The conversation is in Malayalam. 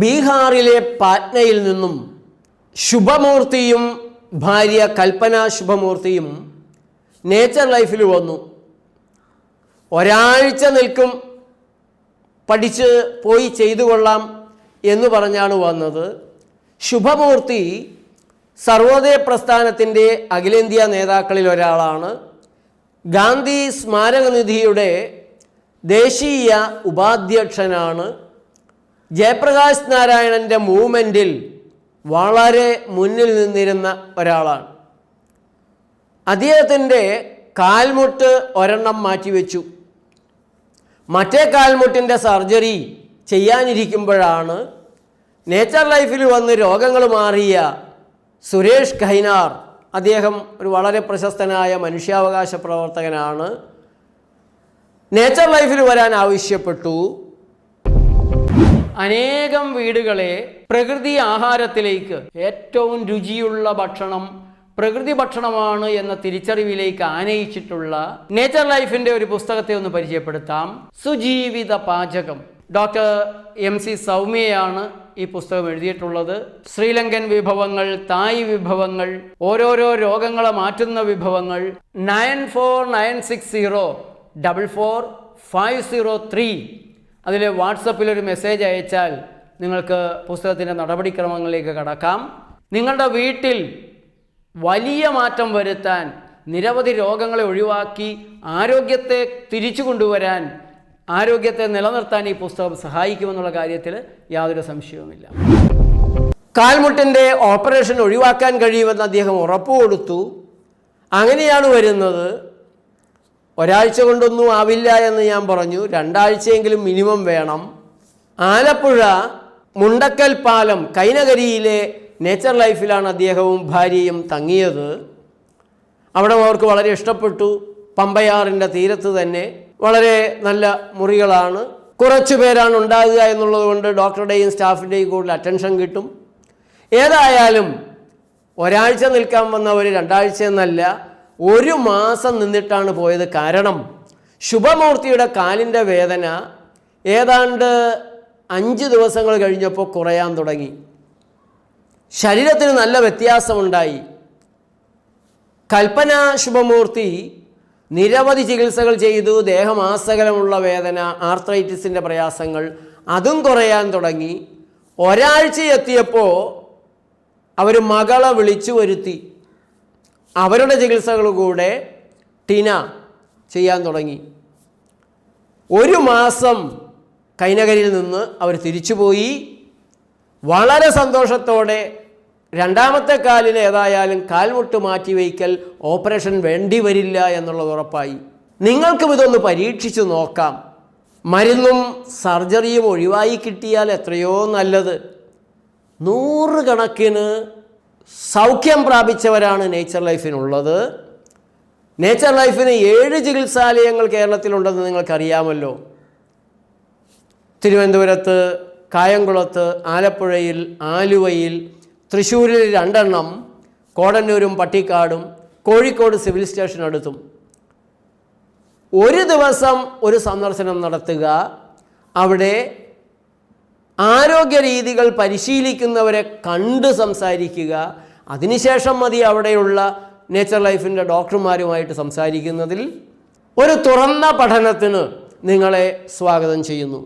ബീഹാറിലെ പാറ്റ്നയിൽ നിന്നും ശുഭമൂർത്തിയും ഭാര്യ കൽപ്പന ശുഭമൂർത്തിയും നേച്ചർ ലൈഫിൽ വന്നു. ഒരാഴ്ച നിൽക്കും പഠിച്ച് പോയി ചെയ്തു കൊള്ളാം എന്ന് പറഞ്ഞാണ് വന്നത്. ശുഭമൂർത്തി സർവോദയ പ്രസ്ഥാനത്തിന്റെ അഖിലേന്ത്യാ നേതാക്കളിൽ ഒരാളാണ്. ഗാന്ധി സ്മാരകനിധിയുടെ ദേശീയ ഉപാധ്യക്ഷനാണ്. ജയപ്രകാശ് നാരായണന്റെ മൂവ്മെന്റിൽ വളരെ മുന്നിൽ നിന്നിരുന്ന ഒരാളാണ്. അദ്ദേഹത്തിന്റെ കാൽമുട്ട് ഒരെണ്ണം മാറ്റിവെച്ചു. മറ്റേ കാൽമുട്ടിന്റെ സർജറി ചെയ്യാനിരിക്കുമ്പോഴാണ് നേച്ചർ ലൈഫിൽ വന്ന് രോഗങ്ങൾ മാറിയ സുരേഷ് ഖൈനാർ അദ്ദേഹം ഒരു വളരെ പ്രശസ്തനായ മനുഷ്യാവകാശ പ്രവർത്തകനാണ്. നേച്ചർ ലൈഫിൽ വരാൻ ആവശ്യപ്പെട്ടു. അനേകം വീടുകളെ പ്രകൃതി ആഹാരത്തിലേക്ക് ഏറ്റവും രുചിയുള്ള ഭക്ഷണം പ്രകൃതി ഭക്ഷണമാണ് എന്ന തിരിച്ചറിവിലേക്ക് ആനയിച്ചിട്ടുള്ള നേച്ചർ ലൈഫിന്റെ ഒരു പുസ്തകത്തെ ഒന്ന് പരിചയപ്പെടുത്താം. സുജീവിത പാചകം. ഡോക്ടർ എം സി സൗമ്യയാണ് ഈ പുസ്തകം എഴുതിയിട്ടുള്ളത്. ശ്രീലങ്കൻ വിഭവങ്ങൾ തായ് വിഭവങ്ങൾ ഓരോരോ രോഗങ്ങളെ മാറ്റുന്ന വിഭവങ്ങൾ. Nine four nine six zero double four five zero three അതിൽ വാട്സപ്പിൽ ഒരു മെസ്സേജ് അയച്ചാൽ നിങ്ങൾക്ക് പുസ്തകത്തിന്റെ നടപടിക്രമങ്ങളിലേക്ക് കടക്കാം. നിങ്ങളുടെ വീട്ടിൽ വലിയ മാറ്റം വരുത്താൻ നിരവധി രോഗങ്ങളെ ഒഴിവാക്കി ആരോഗ്യത്തെ തിരിച്ചു കൊണ്ടുവരാൻ ആരോഗ്യത്തെ നിലനിർത്താൻ ഈ പുസ്തകം സഹായിക്കുമെന്നുള്ള കാര്യത്തിൽ യാതൊരു സംശയവുമില്ല. കാൽമുട്ടിന്റെ ഓപ്പറേഷൻ ഒഴിവാക്കാൻ കഴിയുമെന്ന് അദ്ദേഹം ഉറപ്പ് കൊടുത്തു അങ്ങനെയാണ് വരുന്നത് ഒരാഴ്ച കൊണ്ടൊന്നും ആവില്ല എന്ന് ഞാൻ പറഞ്ഞു. രണ്ടാഴ്ചയെങ്കിലും മിനിമം വേണം. ആലപ്പുഴ മുണ്ടക്കൽ പാലം കൈനകരിയിലെ നേച്ചർ ലൈഫിലാണ് അദ്ദേഹവും ഭാര്യയും തങ്ങിയത്. അവിടെ അവർക്ക് വളരെ ഇഷ്ടപ്പെട്ടു. പമ്പയാറിന്റെ തീരത്ത് തന്നെ വളരെ നല്ല മുറികളാണ്. കുറച്ച് പേരാണ് ഉണ്ടാകുക എന്നുള്ളത് കൊണ്ട് ഡോക്ടറുടെയും സ്റ്റാഫിന്റെയും കൂടുതൽ അറ്റൻഷൻ കിട്ടും. ഏതായാലും ഒരാഴ്ച നിൽക്കാൻ വന്നവർ രണ്ടാഴ്ച എന്നല്ല ഒരു മാസം നിന്നിട്ടാണ് പോയത് കാരണം ശുഭമൂർത്തിയുടെ കാലിന്റെ വേദന ഏതാണ്ട് അഞ്ച് ദിവസങ്ങൾ കഴിഞ്ഞപ്പോൾ കുറയാൻ തുടങ്ങി. ശരീരത്തിന് നല്ല വ്യത്യാസമുണ്ടായി. കൽപ്പന ശുഭമൂർത്തി നിരവധി ചികിത്സകൾ ചെയ്തു ദേഹമാസകലമുള്ള വേദന ആർത്രൈറ്റിസിന്റെ പ്രയാസങ്ങൾ അതും കുറയാൻ തുടങ്ങി. ഒരാഴ്ച എത്തിയപ്പോൾ അവർ മകളെ വിളിച്ചു വരുത്തി. അവരുടെ ചികിത്സകൾ കൂടെ ടിന ചെയ്യാൻ തുടങ്ങി. ഒരു മാസം കൈനകരിൽ നിന്ന് അവർ തിരിച്ചുപോയി വളരെ സന്തോഷത്തോടെ രണ്ടാമത്തെ കാലിന് ഏതായാലും കാൽമുട്ട് മാറ്റിവയ്ക്കൽ ഓപ്പറേഷൻ വേണ്ടി വരില്ല എന്നുള്ളത് ഉറപ്പായി. നിങ്ങൾക്കും ഇതൊന്ന് പരീക്ഷിച്ചു നോക്കാം. മരുന്നും സർജറിയും ഒഴിവായി കിട്ടിയാൽ എത്രയോ നല്ലത്. നൂറുകണക്കിന് സൗഖ്യം പ്രാപിച്ചവരാണ് നേച്ചർ ലൈഫിനുള്ളത്. നേച്ചർ ലൈഫിന് ഏഴ് ചികിത്സാലയങ്ങൾ കേരളത്തിലുണ്ടെന്ന് നിങ്ങൾക്കറിയാമല്ലോ. തിരുവനന്തപുരത്ത് കായംകുളത്ത് ആലപ്പുഴയിൽ ആലുവയിൽ തൃശ്ശൂരിൽ രണ്ടെണ്ണം കോടന്നൂരും പട്ടിക്കാടും കോഴിക്കോട് സിവിൽ സ്റ്റേഷൻ അടുത്തും. ഒരു ദിവസം ഒരു സന്ദർശനം നടത്തുക അവിടെ ആരോഗ്യ രീതികൾ പരിശീലിക്കുന്നവരെ കണ്ട് സംസാരിക്കുക. അതിനുശേഷം മതി അവിടെയുള്ള നേച്ചർ ലൈഫിന്റെ ഡോക്ടർമാരുമായിട്ട് സംസാരിക്കുന്നതിൽ ഒരു തുറന്ന പഠനത്തിന് നിങ്ങളെ സ്വാഗതം ചെയ്യുന്നു.